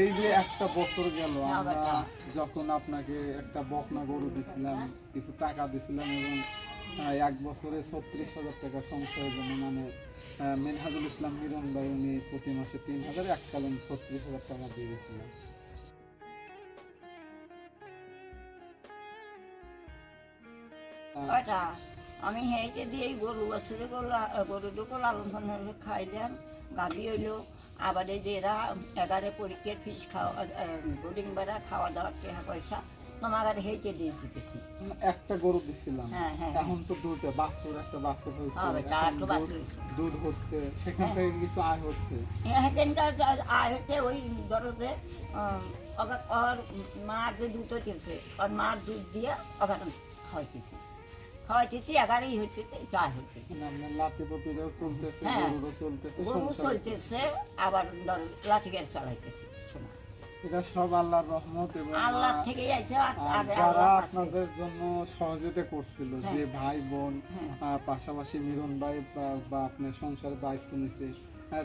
এই যে একটা বছর গেল, আমরা যখন আপনাকে একটা বকনা গরু দিছিলাম, কিছু টাকা দিছিলাম এবং এক বছরে ছত্রিশ হাজার টাকা সংসারের জন্য মানে মিনহাজুল ইসলাম মিরন ভাই উনি প্রতি মাসে তিন হাজার, এককালীন ছত্রিশ হাজার টাকা দিয়ে ওটা, আমি হেঁটে দিয়ে গরু বছরে গরু গরু দুটো লালন পালন খাইলাম, গাভি হইল আবার এই যে এরা এগারে পরীক্ষার ফিস খাওয়া বোর্ডিং ভাড়া খাওয়া দাওয়ার টাকা পয়সা তোমার হেঁটে দিয়ে দিতেছি। একটা গরু দিছিলাম। হ্যাঁ, হ্যাঁ। এখন তো দুটো বাছুর একটা বাছুর হয়েছে। হ্যাঁ, দুধ-। দুধ হচ্ছে সেখান থেকে কিছু আয় হচ্ছে। এখানকার আয় হচ্ছে ওই ধরো যে ওর- মার যে দুধ হইতেছে ওর মার দুধ দিয়ে ওখানে খাওয়াইতেছি। খাওয়াইতেছি এগারেই হইতেছে চার হইতেছে হ্যাঁ। গরু চলতেছে আবার ধর লাঠি গাড়ি চালাইতেছে এটা সব আল্লাহর রহমত এবং আল্লাহ থেকে যারা আপনাদের জন্য সহযোগিতা করছিল হ্যাঁ। যে ভাই বোন হ্যাঁ। পাশাপাশি মিরন ভাই বা- আপনার সংসারের দায়িত্ব নিছে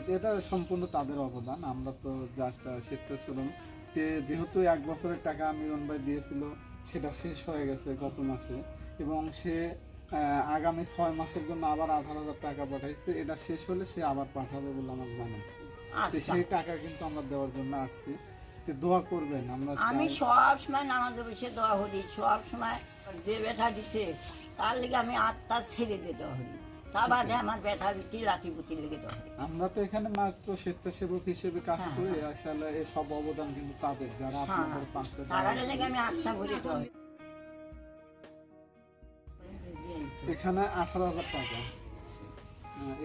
এটা সম্পূর্ণ তাদের অবদান আমরা তো জাস্ট স্বেচ্ছাসেবন তে যেহেতু এক বছরের টাকা মিরন ভাই দিয়েছিল সেটা শেষ হয়ে গেছে গত মাসে এবং সে আগামী ছয় মাসের জন্য আবার আঠারো হাজার টাকা পাঠাইছে। এটা শেষ হলে সে আবার পাঠাবে বলে আমাকে জানাইছে আচ্ছা। সেই টাকা কিন্তু আমরা দেওয়ার জন্য আসছি। দোয়া করবেন আমরা আমি সব সময় নামাজে বসে দোয়া করি সব সময় যে বেটা দিচ্ছে তার লিগে আমি আত্মা ছেড়ে দিয়ে দেওয়া করি। তা বাদে আমার বেটা বিটি লাঠি বুটি লেগে দেওয়া করি। আমরা তো এখানে মাত্র স্বেচ্ছাসেবক হিসেবে কাজ হ্যাঁ, করি আসলে এই সব অবদান কিন্তু তাদের যারা হ্যাঁ আপনাদের পাশে তারা। লেগে আমি আত্মা ভরে দেওয়া এখানে আঠারো হাজার টাকা।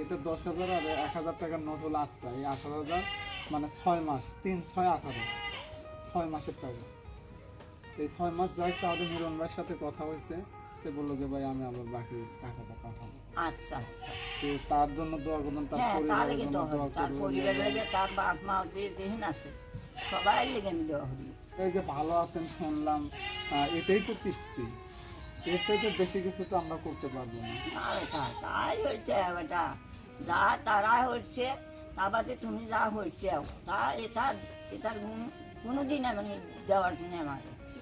এটা দশ হাজার আর এক হাজার টাকার নোট হলো আটটা। এই আঠারো হাজার মানে ছয় মাস তিন ছয় আঠারো। ছয় মাসের টাকা। এই ছয় মাস যাই তাহলে মিলন ভাইয়ের সাথে কথা হয়েছে। সে বলল যে ভাই আমি আবার বাকি টাকাটা পাঠাবো। আচ্ছা আচ্ছা। তো তার জন্য দোয়া করবেন তার হ্যাঁ পরিবারের জন্য দোয়া করবেন। তার বাপ মা যে যেহেন আছে সবাই লেগে আমি দেওয়া করি এই যে ভালো আছেন শুনলাম। এটাই তো তৃপ্তি। এর চাইতে বেশি কিছু তো আমরা করতে পারব না। তাই হয়েছে বেটা যা তারা হচ্ছে তা বাদে তুমি যা হয়েছে তা এটা এটার গুণ কোনোদিন আমি দেওয়ার জন্য আমার।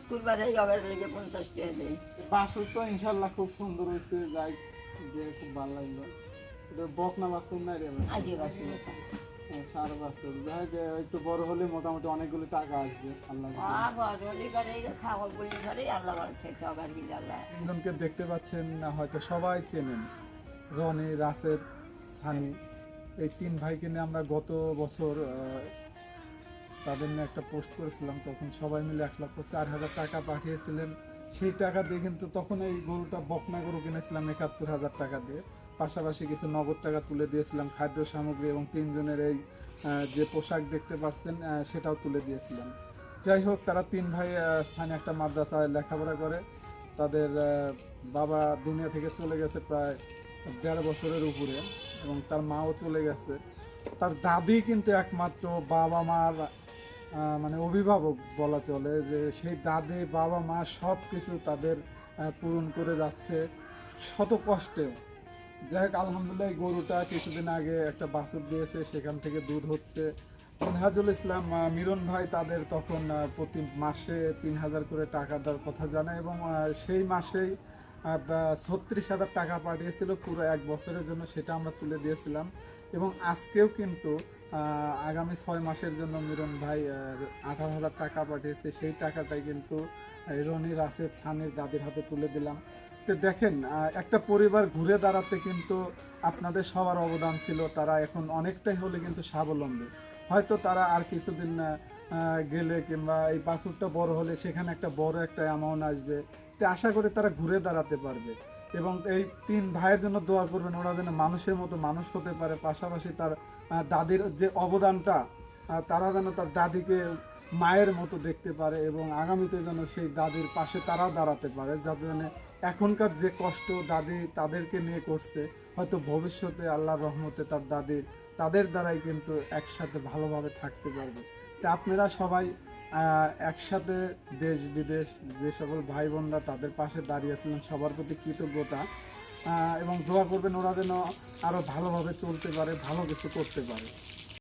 কুরবারে জগের লেগে পঞ্চাশ টাকা দেয় বাসুর তো ইনশাল্লাহ খুব সুন্দর হয়েছে যাই যে খুব ভালো লাগল। এটা বকনা বাসুর না রে আজকে বাসি সার বাসুর একটু বড় হলে মোটামুটি অনেকগুলো টাকা আসবে। আল্লাহ তিনজনকে দেখতে পাচ্ছেন না হয়তো সবাই চেনেন। রনি রাসেদ সানি এই তিন ভাইকে নিয়ে আমরা গত বছর তাদের নিয়ে একটা পোস্ট করেছিলাম তখন সবাই মিলে এক লক্ষ চার হাজার টাকা পাঠিয়েছিলেন। সেই টাকা দিয়ে কিন্তু তখন এই গরুটা বকনা গরু কিনেছিলাম একাত্তর হাজার টাকা দিয়ে। পাশাপাশি কিছু নগদ টাকা তুলে দিয়েছিলাম খাদ্য সামগ্রী এবং তিনজনের এই যে পোশাক দেখতে পাচ্ছেন সেটাও তুলে দিয়েছিলাম। যাই হোক, তারা তিন ভাই স্থানীয় একটা মাদ্রাসায় লেখাপড়া করে। তাদের বাবা দুনিয়া থেকে চলে গেছে প্রায় দেড় বছরের উপরে এবং তার মাও চলে গেছে। তার দাদি কিন্তু একমাত্র বাবা মার মানে অভিভাবক বলা চলে যে সেই দাদি, বাবা মা সব কিছু তাদের পূরণ করে যাচ্ছে শত কষ্টে। যাই হোক, আলহামদুলিল্লাহ গরুটা কিছুদিন আগে একটা বাছুর দিয়েছে, সেখান থেকে দুধ হচ্ছে। মিনহাজুল ইসলাম মিরন ভাই তাদের তখন প্রতি মাসে তিন হাজার করে টাকা দেওয়ার কথা জানায় এবং সেই মাসেই ছত্রিশ হাজার টাকা পাঠিয়েছিল পুরো এক বছরের জন্য, সেটা আমরা তুলে দিয়েছিলাম। এবং আজকেও কিন্তু আগামী ছয় মাসের জন্য মিরন ভাই আঠারো হাজার টাকা পাঠিয়েছে। সেই টাকাটাই কিন্তু রনি রাশেদ ছানির দাদির হাতে তুলে দিলাম। তো দেখেন একটা পরিবার ঘুরে দাঁড়াতে কিন্তু আপনাদের সবার অবদান ছিল, তারা এখন অনেকটাই হলে কিন্তু স্বাবলম্বী। হয়তো তারা আর কিছুদিন গেলে কিংবা এই বাছুরটা বড় হলে সেখানে একটা বড় একটা অ্যামাউন্ট আসবে। তো আশা করি তারা ঘুরে দাঁড়াতে পারবে। এবং এই তিন ভাইয়ের জন্য দোয়া করবেন, ওরা যেন মানুষের মতো মানুষ হতে পারে। পাশাপাশি তার দাদির যে অবদানটা তারা যেন তার দাদিকে মায়ের মতো দেখতে পারে এবং আগামীতে যেন সেই দাদির পাশে তারাও দাঁড়াতে পারে, যাতে যেন এখনকার যে কষ্ট দাদি তাদেরকে নিয়ে করছে, হয়তো ভবিষ্যতে আল্লাহর রহমতে তার দাদির তাদের দ্বারাই কিন্তু একসাথে ভালোভাবে থাকতে পারবে। তা আপনারা সবাই একসাথে দেশ, বিদেশ যে সকল ভাই বোনরা তাদের পাশে দাঁড়িয়েছিলেন সবার প্রতি কৃতজ্ঞতা এবং দোয়া করবেন ওরা যেন আরও ভালোভাবে চলতে পারে, ভালো কিছু করতে পারে।